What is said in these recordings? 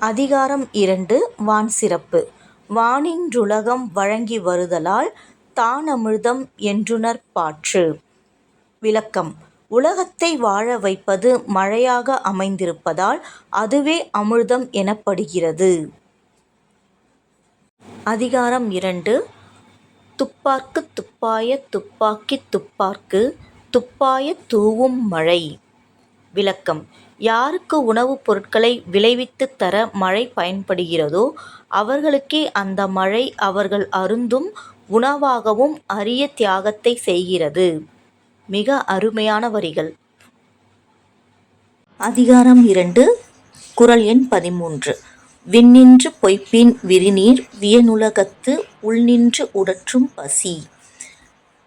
அதிகாரம் இரண்டு வான் சிறப்பு வானின்றுலகம் வழங்கி வருதலால் தானமிழ்தம் என்றுணர்பாற்று. விளக்கம் உலகத்தை வாழ வைப்பது மழையாக அமைந்திருப்பதால் அதுவே அமிழ்தம் எனப்படுகிறது. அதிகாரம் இரண்டு துப்பார்க்குத் துப்பாயத் துப்பாக்கித் துப்பார்க்கு துப்பாயத் தூவும் மழை. விளக்கம் யாருக்கு உணவுப் பொருட்களை விளைவித்து தர மழை பயன்படுகிறதோ அவர்களுக்கே அந்த மழை அவர்கள் அருந்தும் உணவாகவும் அரிய தியாகத்தை செய்கிறது. மிக அருமையான வரிகள். அதிகாரம் இரண்டு குரல் எண் பதிமூன்று. விண்ணின்று பொய்ப்பின் விரிநீர் வியனுலகத்து உள்நின்று உடற்றும் பசி.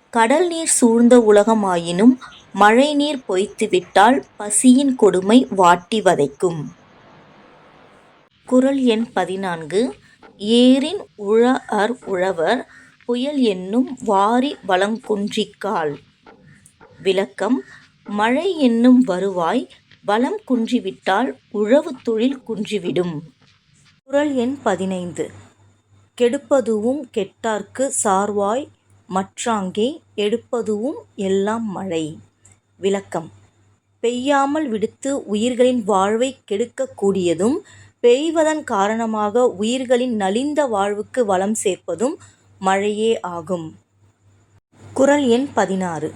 கடல் நீர் சூழ்ந்த உலகமாயினும் மழைநீர் பொய்த்துவிட்டால் பசியின் கொடுமை வாட்டி வதைக்கும். குறள் எண் பதினான்கு. ஏரின் உழ அர் உழவர் புயல் என்னும் வாரி வளங்குன்றிக்கால். விளக்கம் மழை என்னும் வருவாய் வளம் குன்றிவிட்டால் உழவுத் தொழில் குன்றிவிடும். குரல் எண் பதினைந்து. கெடுப்பதுவும் கெட்டார்க்கு சார்வாய் மற்றாங்கே எடுப்பதுவும் எல்லாம் மழை. விளக்கம் பெய்யாமல் விடுத்து உயிர்களின் வாழ்வைக் கெடுக்கக்கூடியதும் பெய்வதன் காரணமாக உயிர்களின் நலிந்த வாழ்வுக்கு வளம் சேர்ப்பதும் மழையே ஆகும். குறள் எண் பதினாறு.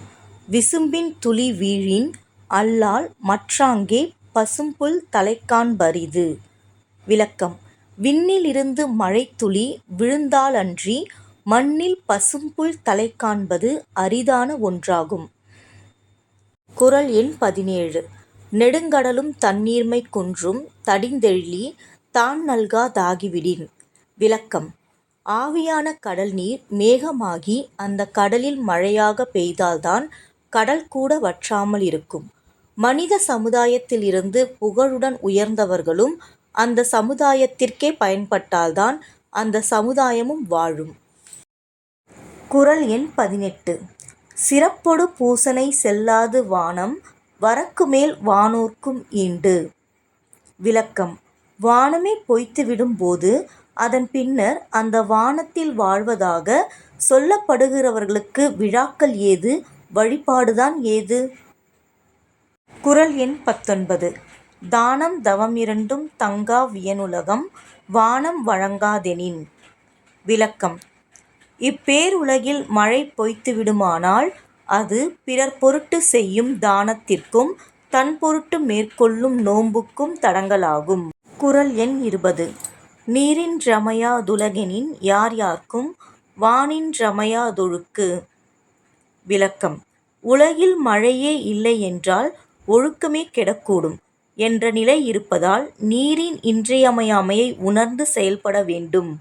விசும்பின் துளி வீழின் அல்லால் மற்றாங்கே பசும்புல் தலைக்கான் பரிது. விளக்கம் விண்ணில் இருந்து மழைத்துளி விழுந்தாலன்றி மண்ணில் பசும்புல் தலைக்காண்பது அரிதான ஒன்றாகும். குறள் எண் பதினேழு. நெடுங்கடலும் தண்ணீர்மை குன்றும் தடிந்தெழி தான் நல்கா தாகிவிடின். விளக்கம் ஆவியான கடல் நீர் மேகமாகி அந்த கடலில் மழையாக பெய்தால்தான் கடல்கூட வற்றாமல் இருக்கும். மனித சமுதாயத்திலிருந்து புகழுடன் உயர்ந்தவர்களும் அந்த சமுதாயத்திற்கே பயன்பட்டால்தான் அந்த சமுதாயமும் வாழும். குறள் எண் பதினெட்டு. சிறப்பொடு பூசனை செல்லாது வானம் வரக்குமேல் வானோர்க்கும் ஈண்டு. விளக்கம் வானமே பொய்த்துவிடும் போது அதன் பின்னர் அந்த வானத்தில் வாழ்வதாக சொல்லப்படுகிறவர்களுக்கு விழாக்கள் ஏது வழிபாடுதான் ஏது? குரல் எண் பத்தொன்பது. தானம் தவம் இரண்டும் தங்கா வியனுலகம் வானம் வழங்காதெனின். விளக்கம் இப்பேருலகில் மழை பொய்த்துவிடுமானால் அது பிறர் பொருட்டு செய்யும் தானத்திற்கும் தன்பொருட்டு மேற்கொள்ளும் நோன்புக்கும் தடங்கலாகும். குறள் எண் இருபது. நீரின் றமையா துலகெனின் யார் யார்க்கும் வானின் றமையா தொழுக்கு. விளக்கம் உலகில் மழையே இல்லை என்றால் ஒழுக்கமே கெடக்கூடும் என்ற நிலை இருப்பதால் நீரின் இன்றியமையாமையை உணர்ந்து செயல்பட வேண்டும்.